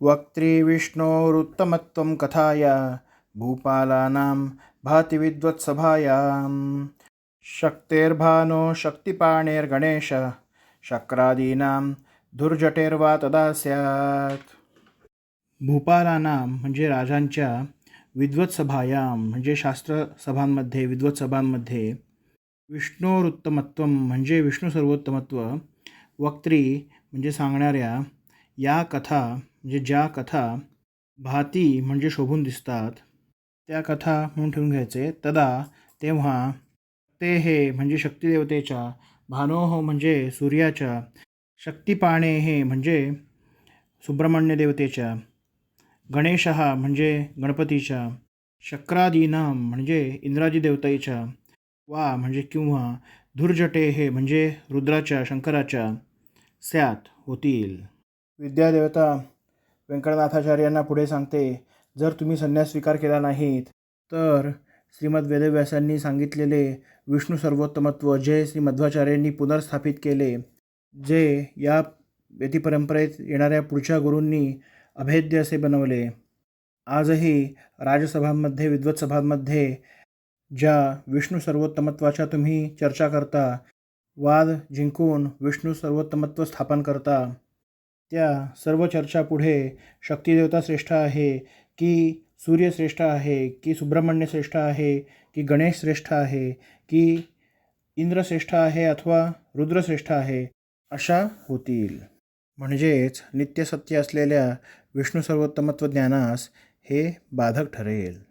वक्त्री कथाया भूपालानां भाति विद्वत्सभायां शक्तेर्भानो शक्तिपाणेर्गणेश शक्रादीनां धुर्जटेर्वा तदा स्यात्। भूपालानां म्हणजे राजांच्या विद्वत्सभायाम म्हणजे शास्त्रसभांमध्ये विद्वत्सभांमध्ये विष्णोरुत्तमत्वं म्हणजे विष्णू सर्वोत्तमत्व वक्त्री म्हणजे सांगणाऱ्या या कथा म्हणजे ज्या कथा भाती म्हणजे शोभून दिसतात त्या कथा म्हणून ठेवून घ्यायचे. तदा तेव्हा ते हे म्हणजे शक्तिदेवतेच्या भानोह म्हणजे सूर्याच्या शक्तिपाणे हे म्हणजे सुब्रह्मण्य देवतेच्या गणेशहा म्हणजे गणपतीच्या शक्रादीनाम म्हणजे इंद्राजी देवताईच्या वा म्हणजे किंवा धुर्जटे हे म्हणजे रुद्राच्या शंकराच्या स्यात होतील. विद्यादेवता व्यंकटनाथाचार्यांना पुढे सांगते जर तुम्ही संन्यास स्वीकार केला नाहीत तर श्रीमद वेदव्यासांनी सांगितलेले विष्णू सर्वोत्तमत्व जे श्री मध्वाचार्यांनी पुनर्स्थापित केले जे या यतिपरंपरेत येणाऱ्या पुढच्या गुरूंनी अभेद्य असे बनवले. आजही राजसभांमध्ये विद्वत्सभांमध्ये ज्या विष्णू सर्वोत्तमत्वाच्या तुम्ही चर्चा करता वाद जिंकून विष्णू सर्वोत्तमत्व स्थापन करता. त्या सर्व चर्चा पुढे शक्तिदेवता श्रेष्ठ आहे की सूर्य श्रेष्ठ आहे की सुब्रह्मण्य श्रेष्ठ आहे की गणेश श्रेष्ठ आहे की इंद्र श्रेष्ठ आहे अथवा रुद्र श्रेष्ठ आहे अशा होतील. म्हणजेच नित्यसत्य असलेल्या विष्णू सर्वोत्तमत्व ज्ञानास हे बाधक ठरेल.